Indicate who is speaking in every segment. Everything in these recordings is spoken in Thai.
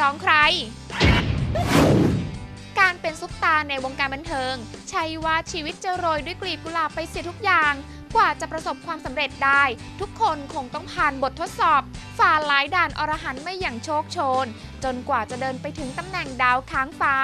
Speaker 1: จองใคร การเป็นซุปตาในวงการบันเทิง ใช่ว่าชีวิตจะโรยด้วยกลีบกุหลาบไปเสียทุกอย่าง กว่าจะประสบความสำเร็จได้ ทุกคนคงต้องผ่านบททดสอบ ฝ่าหลายด่านอรหันต์ไม่อย่างโชคโชน จนกว่าจะเดินไปถึงตำแหน่งดาวค้างฟ้า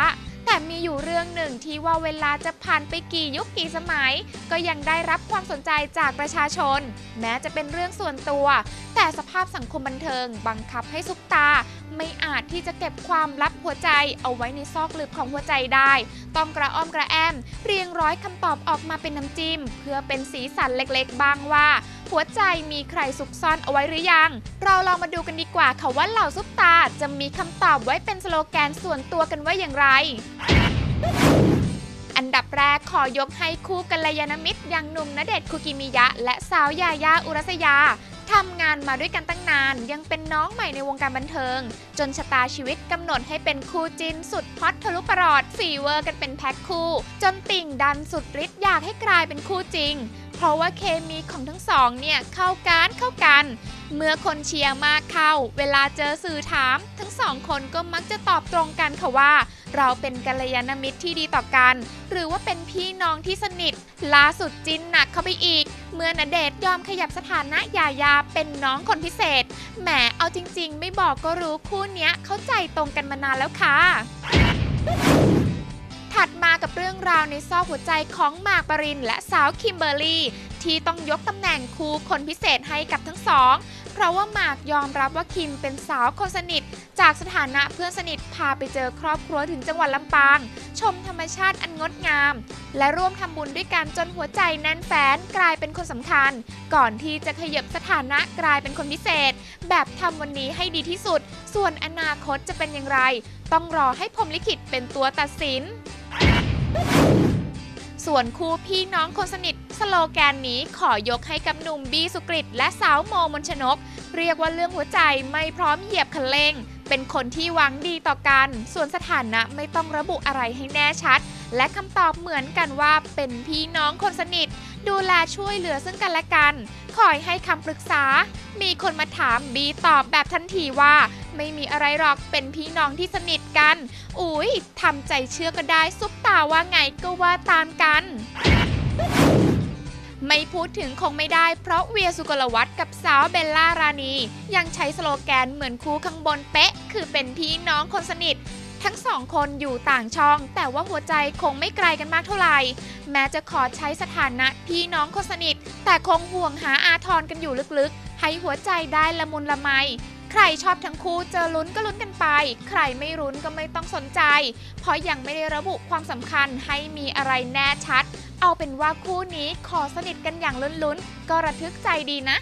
Speaker 1: แต่มีอยู่เรื่องหนึ่งที่ว่าเวลาจะผ่านไปกี่ยุคกี่สมัย ก็ยังได้รับความสนใจจากประชาชน แม้จะเป็นเรื่องส่วนตัว แต่สภาพสังคมบันเทิง บังคับให้ซุปตา ไม่อาจที่จะเก็บความลับ หัวใจเอาไว้ในซอกลึกของหัวใจได้ ต้องกระอ้อมกระแอม เรียงร้อยคำตอบออกมาเป็นน้ำจิ้ม เพื่อเป็นสีสันเล็กๆ บ้างว่า หัวใจมีใครซุกซ่อนเอาไว้หรือยัง เราลองมาดูกันดีกว่าค่ะว่าเหล่าซุปตาจะมีคำตอบไว้เป็นสโลแกนส่วนตัวกันว่าอย่างไรอันดับแรกขอยกให้คู่กัลยาณมิตรอย่างหนุ่มณเดชน์คุกิมิยะ และสาวยายาอุรัสยา ทำงานมาด้วยกันตั้งนาน ยังเป็นน้องใหม่ในวงการบันเทิง จนชะตาชีวิตกำหนดให้เป็นคู่จินสุดฮอตทะลุประหลอดฟีเวอร์กันเป็นแพ็คคู่ จนติ่งดันสุดฤทธิ์อยากให้กลายเป็นคู่จริง เพราะว่าเคมีของทั้งสองเนี่ยเข้ากันเข้ากัน เมื่อคนเชียร์มากเข้า เวลาเจอสื่อถาม ทั้งสองคนก็มักจะตอบตรงกันค่ะว่าเราเป็นกัลยาณมิตรที่ดีต่อกัน หรือว่าเป็นพี่น้องที่สนิทล่าสุดจินหนักเข้าไปอีก เมื่อณเดชยอมขยับสถานะยายาเป็นน้องคนพิเศษ แหมเอาจริง ๆ ไม่บอกก็รู้คู่นี้เข้าใจตรงกันมานานแล้วค่ะถัดมากับเรื่องราวในซอกหัวใจของหมากปรินและสาวคิมเบอร์รี่ ที่ต้องยกตำแหน่งครูคนพิเศษให้กับทั้งสอง เพราะว่าหมากยอมรับว่าคิมเป็นสาวคนสนิท จากสถานะเพื่อนสนิทพาไปเจอครอบครัวถึงจังหวัดลำปาง ชมธรรมชาติอันงดงาม และร่วมทำบุญด้วยกันจนหัวใจแน่นแฟนกลายเป็นคนสำคัญ ก่อนที่จะขยับสถานะกลายเป็นคนพิเศษ แบบทำวันนี้ให้ดีที่สุด ส่วนอนาคตจะเป็นอย่างไร ต้องรอให้พรมลิขิตเป็นตัวตัดสินส่วนคู่พี่น้องคนสนิท สโลแกนนี้ขอยกให้กับหนุ่มบีสุกริตและสาวโมมนชนก เรียกว่าเรื่องหัวใจไม่พร้อมเหยียบคันเร่ง เป็นคนที่หวังดีต่อกัน ส่วนสถานะไม่ต้องระบุอะไรให้แน่ชัด และคำตอบเหมือนกันว่าเป็นพี่น้องคนสนิท ดูแลช่วยเหลือซึ่งกันและกัน คอยให้คำปรึกษา มีคนมาถามบีตอบแบบทันทีว่า ไม่มีอะไรหรอกเป็นพี่น้องที่สนิทกัน อุ๊ยทำใจเชื่อก็ได้ซุปตาว่าไงก็ว่าตามกัน ไม่พูดถึงคงไม่ได้ เพราะเวียสุกลวัตกับสาวเบลล่ารานี ยังใช้สโลแกนเหมือนคู่ข้างบนเป๊ะ คือเป็นพี่น้องคนสนิท ทั้งสองคนอยู่ต่างช่อง แต่ว่าหัวใจคงไม่ไกลกันมากเท่าไหร่ แม้จะขอใช้สถานะพี่น้องคนสนิท แต่คงห่วงหาอาทรกันอยู่ลึกๆ ให้หัวใจได้ละมุนละไม ใครชอบทั้งคู่เจอลุ้นก็ลุ้นกันไป ใครไม่รุ้นก็ไม่ต้องสนใจ เพราะยังไม่ได้ระบุความสำคัญให้มีอะไรแน่ชัด เอาเป็นว่าคู่นี้ขอสนิทกันอย่างลุ้นๆ ก็ระทึกใจดีนะ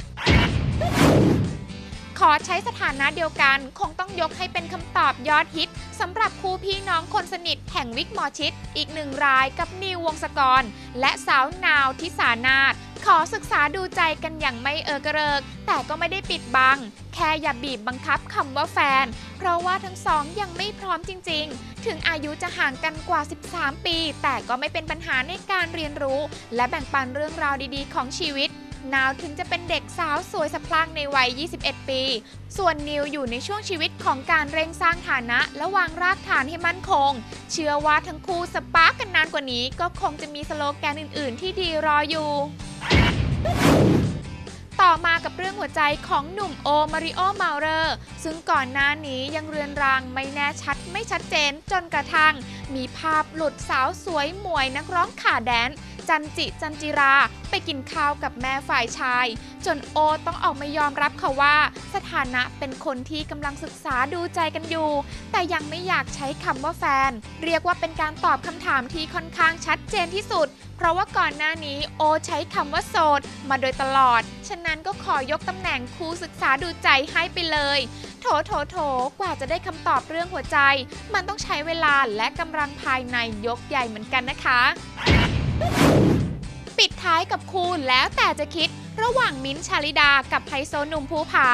Speaker 1: ขอใช้สถานะเดียวกัน คงต้องยกให้เป็นคำตอบยอดฮิตสำหรับคู่พี่น้องคนสนิทแห่งวิกหมอชิดอีกหนึ่งรายกับนิววงศกร และสาวนาวทิสานาถ ขอศึกษาดูใจกันอย่างไม่เออกระเริก แต่ก็ไม่ได้ปิดบัง แค่อย่าบีบบังคับคำว่าแฟน เพราะว่าทั้งสองยังไม่พร้อมจริง ๆ ถึงอายุจะห่างกันกว่า 13 ปี แต่ก็ไม่เป็นปัญหาในการเรียนรู้ และแบ่งปันเรื่องราวดีๆ ของชีวิตนาวถึงจะเป็นเด็กสาวสวยสะพรั่งในวัย 21 ปี ส่วนนิวอยู่ในช่วงชีวิตของการเร่งสร้างฐานะ และวางรากฐานให้มั่นคง เชื่อว่าทั้งคู่สปาร์กกันนานกว่านี้ ก็คงจะมีสโลแกนอื่น ๆ ที่ดีรออยู่ Ha ha ha! ต่อมากับเรื่องหัวใจของหนุ่มโอมาริโอมาเรอร์ซึ่งก่อนหน้านี้ยังเรือนรางไม่แน่ชัดไม่ชัดเจนจนกระทั่ง มีภาพหลุดสาวสวยมวยนักร้องขาแดน จันจิจันจิราไปกินข้าวกับแม่ฝ่ายชาย จนโอต้องออกมายอมรับค่ะว่า สถานะเป็นคนที่กำลังศึกษาดูใจกันอยู่ แต่ยังไม่อยากใช้คำว่าแฟน เรียกว่าเป็นการตอบคำถามที่ค่อนข้างชัดเจนที่สุด เพราะว่าก่อนหน้านี้โอใช้คำว่าโสดมาโดยตลอดะนั้นก็ขอยกตำแหน่งครูศึกษาดูใจให้ไปเลย โถโถโถกว่าจะได้คำตอบเรื่องหัวใจ มันต้องใช้เวลาและกำลังภายในยกใหญ่เหมือนกันนะคะ ปิดท้ายกับคูแล้วแต่จะคิดระหว่างมิ้นท์ชาลิดากับไฮโซหนุ่มภูผา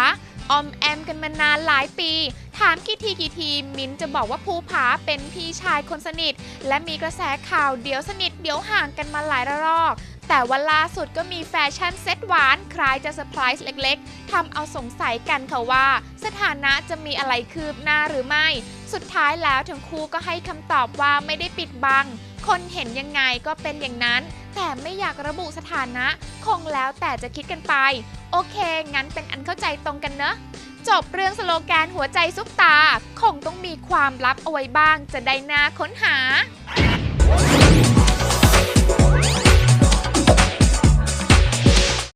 Speaker 1: ออมแอมกันมานานหลายปี ถามกี่ทีกี่ทีมิ้นจะบอกว่าภูผาเป็นพี่ชายคนสนิท และมีกระแสข่าวเดี๋ยวสนิทเดี๋ยวห่างกันมาหลายระลอก แต่ว่าล่าสุดก็มีแฟชั่นเซ็ตหวาน คล้ายจะเซอร์ไพรส์เล็กๆทำเอาสงสัยกันค่ะว่า สถานะจะมีอะไรคืบหน้าหรือไม่ สุดท้ายแล้วทั้งคู่ก็ให้คำตอบว่าไม่ได้ปิดบัง คนเห็นยังไงก็เป็นอย่างนั้น แต่ไม่อยากระบุสถานะ คงแล้วแต่จะคิดกันไป โอเค งั้นเป็นอันเข้าใจตรงกันเนอะจบเรื่องสโลแกนหัวใจซุปตา คงต้องมีความลับเอาไว้บ้างจะได้น่าค้นหา